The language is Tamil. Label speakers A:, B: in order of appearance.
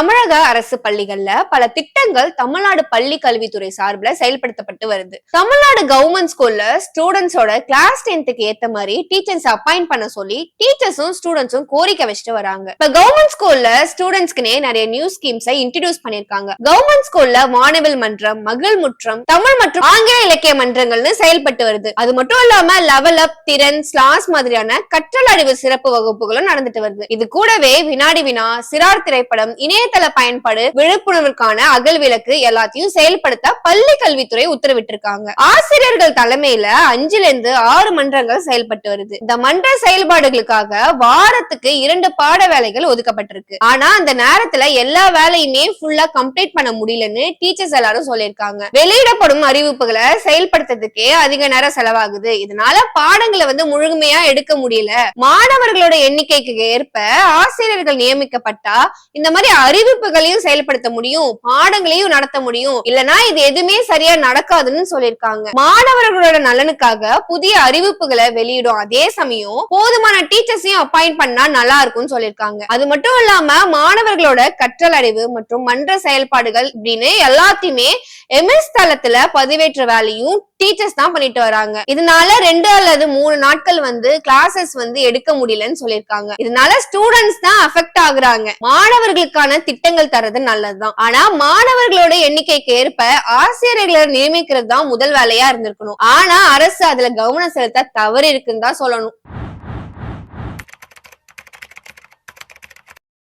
A: தமிழக அரசு பள்ளிகள்ல பல திட்டங்கள் தமிழ்நாடு பள்ளி கல்வித்துறை சார்பில் செயல்படுத்தப்பட்டு வருது. தமிழ்நாடு கவர்மெண்ட் ஸ்கூல்ல ஸ்டூடெண்ட்ஸோட கிளாஸ் டென்த்துக்கு ஏத்த மாதிரி டீச்சர்ஸ் அப்பாயிண்ட் பண்ண சொல்லி டீச்சர்ஸும் ஸ்டூடெண்ட்ஸும் கோரிக்கை வச்சுட்டு வராங்க. இப்ப கவர்மெண்ட் ஸ்கூல்ல ஸ்டூடெண்ட்ஸ்க்குனே நிறைய நியூ ஸ்கீம்ஸை இன்ட்ரடியூஸ் பண்ணிருக்காங்க. கவர்மெண்ட் ஸ்கூல்ல வானவில் மன்றம் மகள் முற்றம் தமிழ் மற்றும் ஆங்கில இலக்கிய மன்றங்கள்னு செயல்பட்டு வருது. அது மட்டும் இல்லாம லெவல் அப் திறன் ஸ்லாஸ் மாதிரியான கற்றல் அறிவு சிறப்பு வகுப்புகளும் நடந்துட்டு வருது. இது கூடவே வினாடி வினா சிறார் திரைப்படம் இணைய இணையதள பயன்பாடு விழிப்புணர்வுக்கான அகல் விளக்கு எல்லாத்தையும் செயல்படுத்த பள்ளி கல்வித்துறை உத்தரவிட்டிருக்காங்க. ஆசிரியர்கள் தலைமையில அஞ்சுல இருந்து ஆறு மன்றங்கள் செயல்பட்டு வருது. இந்த மன்ற செயல்பாடுகளுக்காக வாரத்துக்கு இரண்டு பாட வேலைகள் ஒதுக்கப்பட்டிருக்கு. ஆனா அந்த நேரத்துல எல்லா வேலையுமே ஃபுல்லா கம்ப்ளீட் பண்ண முடியலன்னு டீச்சர்ஸ் எல்லாரும் சொல்லியிருக்காங்க. வெளியிடப்படும் அறிவிப்புகளை செயல்படுத்துறதுக்கே அதிக நேரம் செலவாகுது. இதனால பாடங்களை வந்து முழுமையா எடுக்க முடியல. மாணவர்களோட எண்ணிக்கைக்கு ஏற்ப ஆசிரியர்கள் நியமிக்கப்பட்டா இந்த மாதிரி அறிவிப்புகளையும் செயல்படுத்த முடியும் பாடங்களையும் நடத்த முடியும். இல்லனா இது எதுவுமே சரியா நடக்காதுன்னு சொல்லியிருக்காங்க. மாணவர்களோட நலனுக்காக புதிய அறிவிப்புகளை வெளியிடும் அதே சமயம் போதுமான டீச்சர்ஸையும் அப்பாயிண்ட் பண்ணா நல்லா இருக்கும்னு சொல்லியிருக்காங்க. அது மட்டும் இல்லாம மாணவர்களோட கற்றல் அறிவு மற்றும் மன்ற செயல்பாடுகள் இப்படின்னு எல்லாத்தையுமே எம்எஸ் தளத்துல பதிவேற்ற வேலையும் டீச்சர்ஸ் தான் பண்ணிட்டு வராங்க. இதனால ரெண்டு அல்லது மூணு நாட்கள் வந்து கிளாஸஸ் வந்து எடுக்க முடியலன்னு சொல்லியிருக்காங்க. இதனால ஸ்டூடெண்ட்ஸ் தான் அஃபெக்ட் ஆகுறாங்க. மாணவர்களுக்கான திட்டங்கள் தரது நல்லதுதான். ஆனா மாணவர்களோட எண்ணிக்கைக்கு ஏற்ப ஆசிரியர்களை நியமிக்கிறது தான் முதல் வேலையா இருந்திருக்கணும். ஆனா அரசு அதுல கவனம் செலுத்த தவறு இருக்குன்னு தான் சொல்லணும்.